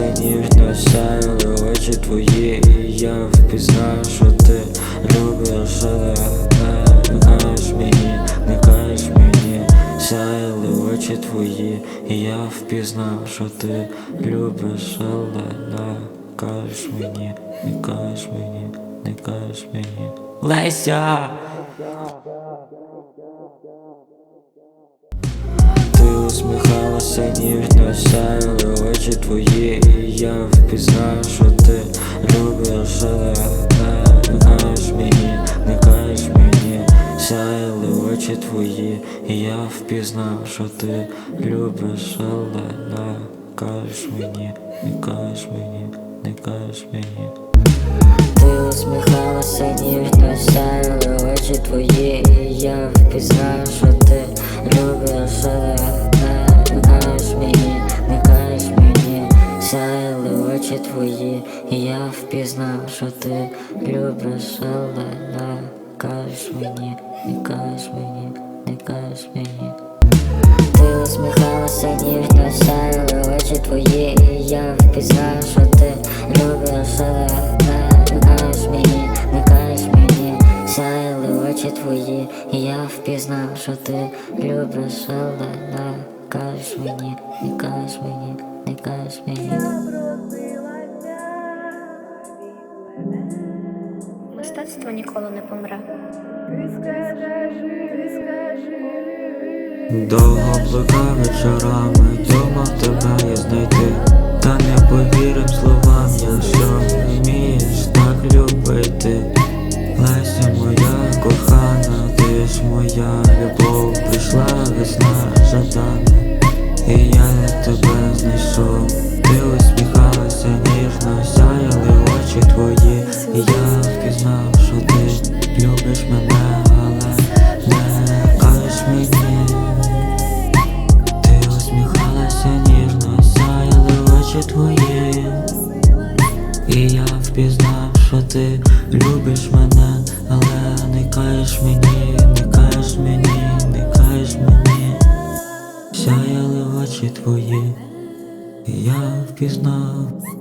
Усміхалася ніжно, сяяли очі твої, і я впізнав, що ти любиш, але не кажеш мені, не кажеш мені, сяяли очі твої, і я впізнав, що ти любиш, але не кажеш мені, не кажеш мені, не кажеш мені. Леся! Ти усміхалася ніжно, сяяли очі твої, я впізнав, що ти любиш, але не кажеш мені, не кажеш мені, сяяли очі твої, я впізнав, що ти любиш, але не кажеш мені, не кажеш мені, не кажеш мені. Ти усміхалася ніжно, сяяли очі твої, я впізнав, що ти любиш, але твої, я впізнав, що ти любиш, але не кажеш мені, не кажеш мені, не кажеш мені. Ти усміхалася ніжно, сяяли очі твої, і я впізнав, що ти любиш, але не кажеш мені, не кажеш мені, сяяли очі твої, я впізнав, що ти любиш, але не кажеш мені, не кажеш мені, не кажеш мені. Мистецтво ніколи не помре. Довго блукав вечорами, думав тебе я знайти, та не повірив словам, я що вмієш так любити. Леся моя кохана, ти ж моя любов, прийшла весна жадана, і я тебе знайшов. Ти усміхалася ніжно, сяяли очі твої, і я впізнав, що ти любиш мене, але не кажеш мені. Ти усміхалася ніжно, сяяли очі твої, і я впізнав, що ти любиш мене, але не кажеш мені, не кажеш мені, не кажеш мені, сяяли очі твої, і я впізнав.